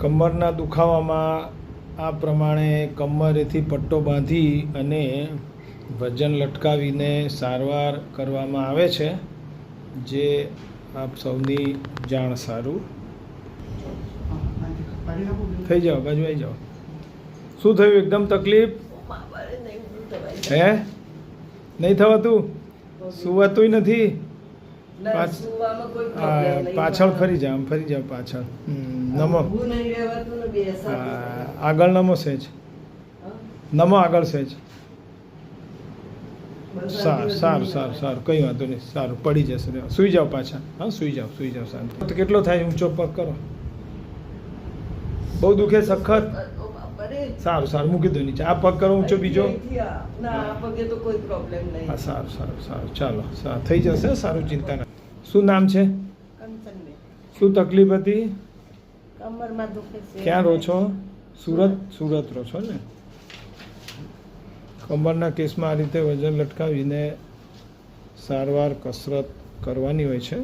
કમરના દુખાવામાં આ પ્રમાણે કમરેથી પટ્ટો બાંધી અને વજન લટકાવીને સારવાર કરવામાં આવે છે જે આપ સૌની જાણ સારું. થઈ જાઓ બાજુ આવી જાઓ. શું થયું? એકદમ તકલીફ? હે? નહીં થવાતું? સુવાતુંય નથી? પાછ- પાછળ ફરી જાઓ ફરી જાઓ પાછળ. હમ, નમો. આગળ નમો સહેજ નમો આગળ સહેજ સારું સારું સારું સારું. કંઈ વાંધો નહીં. સારું પડી જશે. સુઈ જાઓ પાછા. હા સુઈ જાઓ સુઈ જાઓ શાંતિ તો કેટલો થાય ઊંચો પગ કરો? બહુ દુખે સખત? સારું સારું. મૂકી દો નીચે. આ પગ કરો ઊંચો બીજો. હા સારું સારું સારું. ચાલો સારું. થઈ જશે સારું ચિંતા ના. શું નામ છે? શું તકલીફ હતી? કમરમાં દુખે છે. ક્યાં રહો છો? સુરત? સુરત રહો છો ને? કમરના કેસમાં આ રીતે વજન લટકાવીને સારવાર, કસરત કરવાની હોય છે.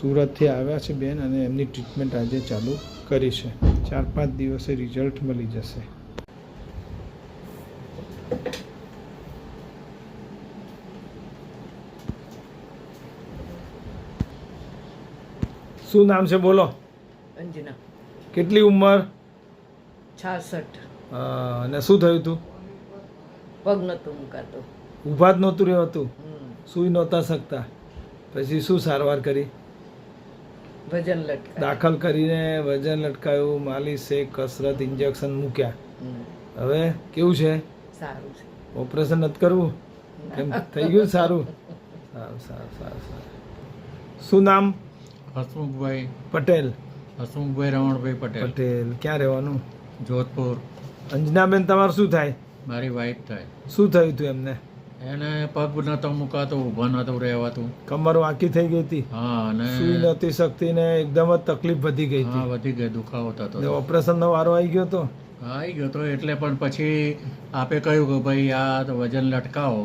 સુરતથી આવ્યા છે બેન અને એમની ટ્રીટમેન્ટ આજે ચાલુ કરી છે. ચાર પાંચ દિવસે રિઝલ્ટ મળી જશે. શું નામ છે? બોલો. અંજના કેટલી ઉંમર? છાસઠ. અ, અને શું થયું હતું પગ નતો મુકાતો. ઊભા જ નહોતું રહેવાતું. સૂઈ નહોતા શકતા. પછી શું સારવાર કરી? વજન લટકા દાખલ કરીને વજન લટકાયું માલિશ છે કસરત ઇન્જેક્શન મૂક્યા. હવે કેવું છે? સારું છે. ઓપરેશન નથી કરવું? કેમ થઈ ગયું સારું? સારું સારું સારું સારું. શું નામ? હસમુખભાઈ. પટેલ. હસમુખભાઈ રમણભાઈ પટેલ. પટેલ ક્યાં રહેવાનું? જોધપુર. અંજનાબેન તમારું શું થાય? મારી વાઈફ થાય. શું થયું હતું એમને? એને પગ નતો મુકાતો ઊભા નતો રહેવાતું. કમર વાંકી થઈ ગઈ હતી? હા અને સુઈ નહોતી શકતી ને એકદમ જ તકલીફ વધી ગઈ હા હતી વધી ગઈ દુખાવો થતો ને હતો. ઓપરેશનનો વારો આવી ગયો તો? આવી ગયો તો એટલે પણ પછી આપે કહ્યું કે ભાઈ આ તો વજન લટકાવો.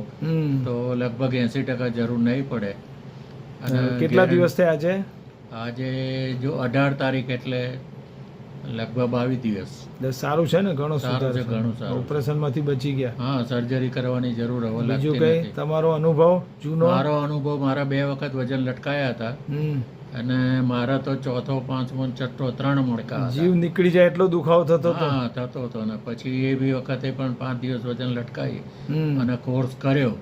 તો લગભગ એંસી ટકા જરૂર નહીં પડે. અને કેટલા દિવસ થયા છે આજે જો અઢાર તારીખ એટલે લગભગ બાવીસ દિવસ. સારું છે ને ઘણો સારું છે, ઘણું સારું. ઓપરેશનમાંથી બચી ગયા. હા સર્જરી કરવાની જરૂર હવે બીજું કઈ? તમારો અનુભવ જૂનો? મારો અનુભવ મારા બે વખત વજન લટકાયા હતા. અને મારા તો ચોથો પાંચમો છઠ્ઠો ત્રણ મણકા. જીવ નીકળી જાય એટલો દુખાવો થતો હતો હા થતો હતો ને. પછી એ બી વખતે પણ પાંચ દિવસ વજન લટકાઈ અને કોર્સ કર્યો.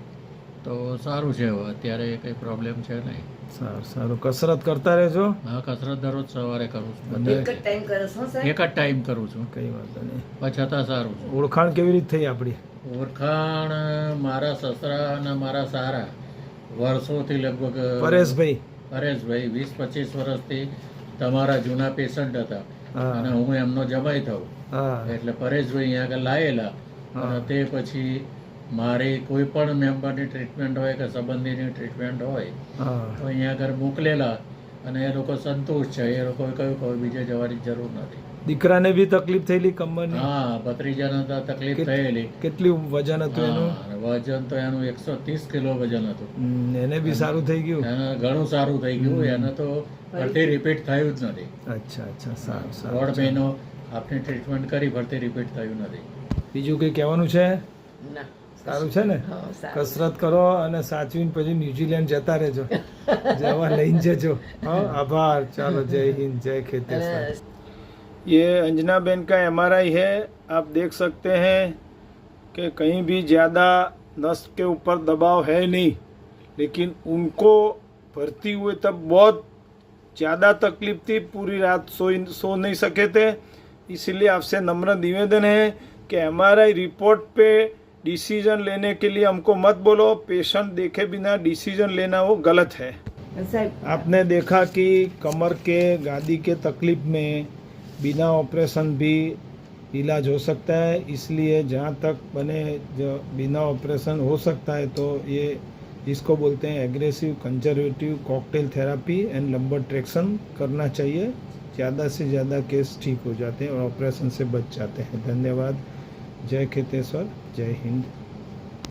તો સારું છે અત્યારે કઈ પ્રોબ્લેમ છે નહીં. સારું સારું. કસરત કરતા રહેજો. હા કસરત દરરોજ સવારે કરું છું એક જ ટાઈમ કરે છો એક જ ટાઈમ કરું છું. કઈ વાંધો નહીં. પણ છતાં સારું છે. ઓળખાણ કેવી રીતે થઈ આપણી? ઓળખાણ મારા સસરા અને મારા સારા વર્ષોથી લગભગ પરેશભાઈ. પરેશભાઈ વીસ પચીસ વર્ષથી તમારા જૂના પેશન્ટ હતા. અને હું એમનો જમાઈ થયો એટલે પરેશભાઈ અહીંયા આગળ લાયેલા. અને તે પછી મારી કોઈ પણ મેમ્બરની ટ્રીટમેન્ટ હોય કે સંબંધીની ટ્રીટમેન્ટ હોય તો અહીંયા આગળ મોકલેલા અને એ લોકો સંતુષ્ટ છે. એ લોકોએ કહ્યું કે બીજે જવાની જરૂર નથી. દીકરાને બી તકલીફ થયેલી કમરની હા ભત્રીજાને તો તકલીફ થયેલી. કેટલી વજન હતું એનું? વજન તો એનું એકસો ત્રીસ કિલો વજન હતું. એને બી સારું થઈ ગયું? એને ઘણું સારું થઈ ગયું. એને તો ફરતી રિપીટ થયું જ નથી. અચ્છા અચ્છા સારું દોઢ સારું. મહિનો આપની ટ્રીટમેન્ટ કરી ફરતી રિપીટ થયું નથી. બીજું કંઈ કહેવાનું છે? ના. સારું છે ને હા સારું કસરત કરો અને સાચવીને પછી ન્યુઝીલેન્ડ જતા રહેજો જવા લઈને જજો હા આભાર ચાલો જય હિન્દ જય ખેતેશ્વર અને ये अंजना बेन का एम है आप देख सकते हैं कि कहीं भी ज़्यादा नस के ऊपर दबाव है नहीं लेकिन उनको भर्ती हुए तब बहुत ज़्यादा तकलीफ थी पूरी रात सो सो नहीं सके थे इसलिए आपसे नम्र निवेदन है कि एम रिपोर्ट पे डिसीज़न लेने के लिए हमको मत बोलो पेशेंट देखे बिना डिसीज़न लेना वो गलत है। आपने देखा कि कमर के गादी के तकलीफ़ में बिना ऑपरेशन भी इलाज हो सकता है इसलिए जहाँ तक बने जो बिना ऑपरेशन हो सकता है तो ये इसको बोलते हैं aggressive conservative cocktail therapy and lumbar traction करना चाहिए। ज़्यादा से ज़्यादा केस ठीक हो जाते हैं और ऑपरेशन से बच जाते हैं। धन्यवाद। જય ખેતેશ્વર જય હિન્દ.